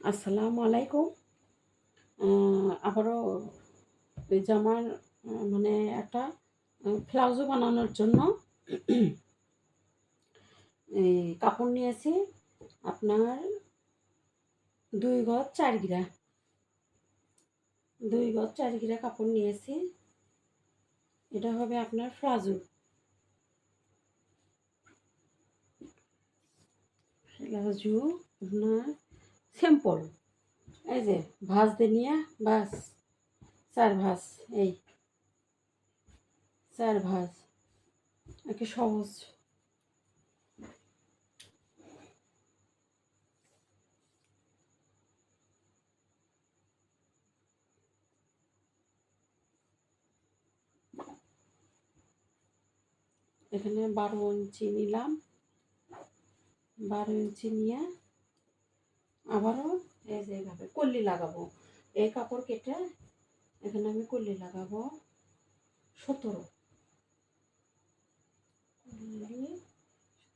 আসসালামু আলাইকুম। আবারও জামার মানে একটা ফ্লাউজও বানানোর জন্য এই কাপড় নিয়েছি। আপনার দুই গজ চার গিরা, দুই গজ চার গিরা কাপড় নিয়েছি। এটা হবে আপনার ফ্লাজু। ফ্লাজু আপনার সিম্পল এই যে, ভাঁজ দিয়ে নিয়ে বাস চার ভাঁজ, এই, চার ভাঁজ, একে সহজ। এখানে বারো ইঞ্চি নিলাম। বারো ইঞ্চি নিয়ে আবারও এই যে এইভাবে কল্লি লাগাবো। এই কাপড় কেটে এখানে আমি কল্লি লাগাবো। সতেরো।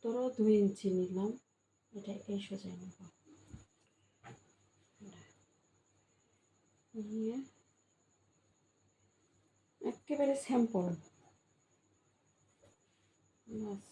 সতেরো দুই ইঞ্চি নিলাম। এটা এই সোজাই নেব। নিয়ে একেবারে স্যাম্পল। বাস।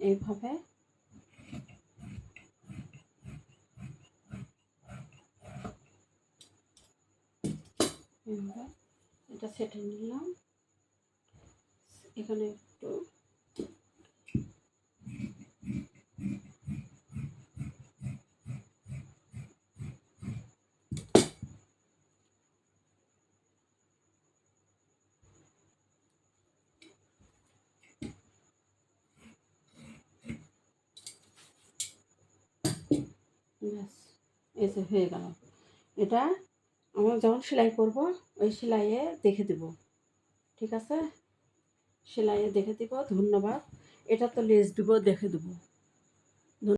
এইভাবে। এটা সেটে নিলাম। এখানে একটু ব্যাস যে হয়ে গেল। এটা আমরা যখন সেলাই করব, ওই সেলাইয়ে দেখে দেব। ঠিক আছে? সেলাইয়ে দেখে দিব, ধন্যবাদ। এটা তো লেস দিব, দেখে দেবো।